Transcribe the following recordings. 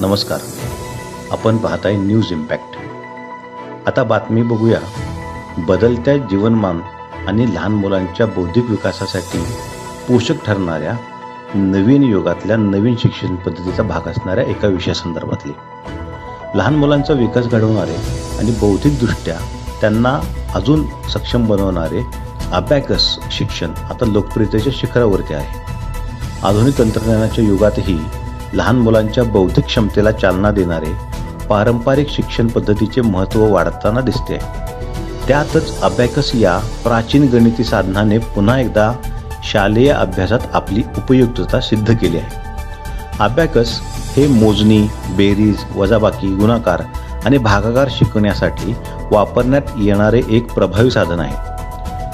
नमस्कार. आपण पाहताय न्यूज इम्पॅक्ट. आता बातमी बघूया. बदलत्या जीवनमान आणि लहान मुलांच्या बौद्धिक विकासासाठी पोषक ठरणाऱ्या नवीन युगातल्या नवीन शिक्षण पद्धतीचा भाग असणाऱ्या एका विषयासंदर्भातली लहान मुलांचा विकास घडवणारे आणि बौद्धिकदृष्ट्या त्यांना अजून सक्षम बनवणारे अबॅकस शिक्षण आता लोकप्रियतेच्या शिखरावरती आहे. आधुनिक तंत्रज्ञानाच्या युगातही लहान मुलांच्या बौद्धिक क्षमतेला चालना देणारे पारंपरिक शिक्षण पद्धतीचे महत्त्व वाढताना दिसते. त्यातच अबॅकस या प्राचीन गणिती साधनाने पुन्हा एकदा शालेय अभ्यासात आपली उपयुक्तता सिद्ध केली आहे. अबॅकस हे मोजणी बेरीज वजाबाकी गुणाकार आणि भागाकार शिकवण्यासाठी वापरण्यात येणारे एक प्रभावी साधन आहे.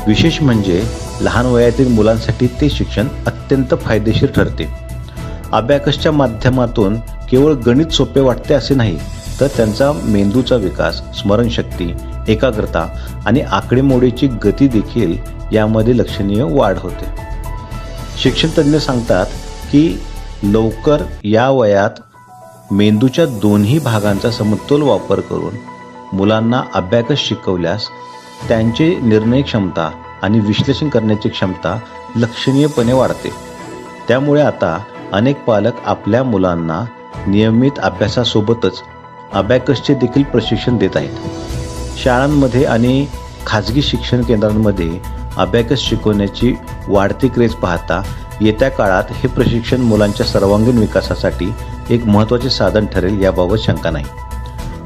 विशेष म्हणजे लहान वयातील मुलांसाठी ते शिक्षण अत्यंत फायदेशीर ठरते. अबॅकसच्या माध्यमातून केवळ गणित सोपे वाटते असे नाही तर त्यांचा मेंदूचा विकास स्मरणशक्ती एकाग्रता आणि आकडेमोडीची गती देखील यामध्ये लक्षणीय वाढ होते. शिक्षणतज्ज्ञ सांगतात की लवकर या वयात मेंदूच्या दोन्ही भागांचा समतोल वापर करून मुलांना अभ्याकच शिकवल्यास त्यांचे निर्णय क्षमता आणि विश्लेषण करण्याची क्षमता लक्षणीयपणे वाढते. त्यामुळे आता अनेक पालक आपल्या मुलांना नियमित अभ्यासासोबतच अबॅकसचे देखील प्रशिक्षण देत आहेत. शाळांमध्ये आणि खाजगी शिक्षण केंद्रांमध्ये अबॅकस शिकवण्याची वाढती क्रेज पाहता येत्या काळात हे प्रशिक्षण मुलांच्या सर्वांगीण विकासासाठी एक महत्त्वाचे साधन ठरेल याबाबत शंका नाही.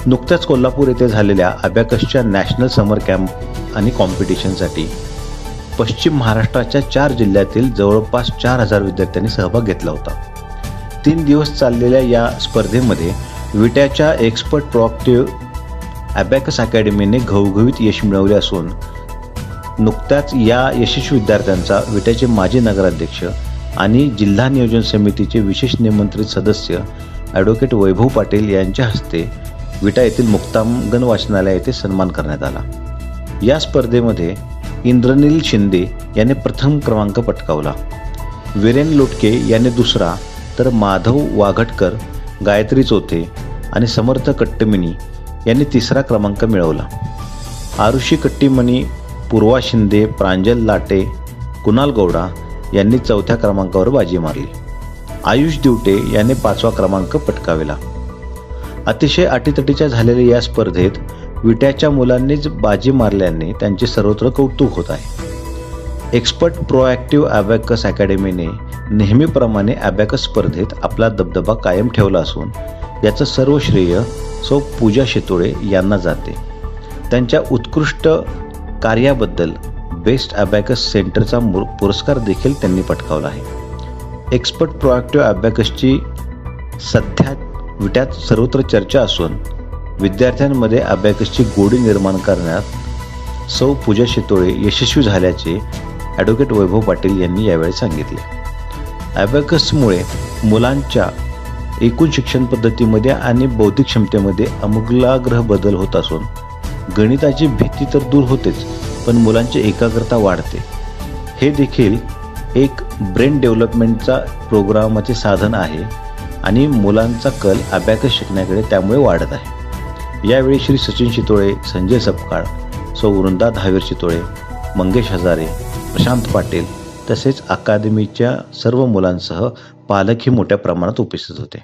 नुकत्याच कोल्हापूर येथे झालेल्या अबॅकसच्या नॅशनल समर कॅम्प आणि कॉम्पिटिशनसाठी पश्चिम महाराष्ट्राच्या चार जिल्ह्यातील जवळपास चार हजार विद्यार्थ्यांनी सहभाग घेतला होता. तीन दिवस चाललेल्या या स्पर्धेमध्ये विट्याच्या एक्सपर्ट प्रॉक्टिव्ह अबॅकस अकॅडमीने घवघवीत यश मिळवले असून नुकत्याच या यशस्वी विद्यार्थ्यांचा विट्याचे माजी नगराध्यक्ष आणि जिल्हा नियोजन समितीचे विशेष निमंत्रित सदस्य ॲडव्होकेट वैभव पाटील यांच्या हस्ते विटा येथील मुक्तांगण वाचनालय येथे सन्मान करण्यात आला. या स्पर्धेमध्ये इंद्रनील शिंदे याने प्रथम क्रमांक पटकावला. वीरेन लोटके याने दुसरा तर माधव वाघटकर गायत्री चौथे आणि समर्थ कट्टमिनी यांनी तिसरा क्रमांक मिळवला. आरुषी कट्टीमणी पूर्वा शिंदे प्रांजल लाटे कुणाल गौडा यांनी चौथ्या क्रमांकावर बाजी मारली. आयुष दिवटे याने पाचवा क्रमांक पटकाविला. अतिशय अटीतटीच्या झालेल्या या स्पर्धेत विट्याच्या मुलांनीच बाजी मारल्याने त्यांचे सर्वत्र कौतुक होत आहे. एक्सपर्ट प्रोॲक्टिव्ह ॲबॅकस अकॅडमीने नेहमीप्रमाणे अबॅकस स्पर्धेत आपला दबदबा कायम ठेवला असून याचं सर्व श्रेय सौ पूजा शेतोळे यांना जाते. त्यांच्या उत्कृष्ट कार्याबद्दल बेस्ट अबॅकस सेंटरचा मु पुरस्कार देखील त्यांनी पटकावला आहे. एक्सपर्ट प्रोॲक्टिव्ह अबॅकसची सध्या विट्यात सर्वत्र चर्चा असून विद्यार्थ्यांमध्ये अबॅकसची गोडी निर्माण करण्यात सौ पूजा शितोळे यशस्वी झाल्याचे ॲडव्होकेट वैभव पाटील यांनी यावेळी सांगितले. ॲबॅकसमुळे मुलांच्या एकूण शिक्षण पद्धतीमध्ये आणि बौद्धिक क्षमतेमध्ये अमूलाग्रह बदल होत असून गणिताची भीती तर दूर होतेच पण मुलांची एकाग्रता वाढते. हे देखील एक ब्रेन डेव्हलपमेंटचा प्रोग्रामाचे साधन आहे आणि मुलांचा कल अभ्यास शिकण्याकडे त्यामुळे वाढत आहे. यावेळी श्री सचिन चितोळे संजय सपकाळ सौ वृंदा धावीर चितोळे मंगेश हजारे प्रशांत पाटील तसेच अकादमीच्या सर्व मुलांसह पालकही मोठ्या प्रमाणात उपस्थित होते.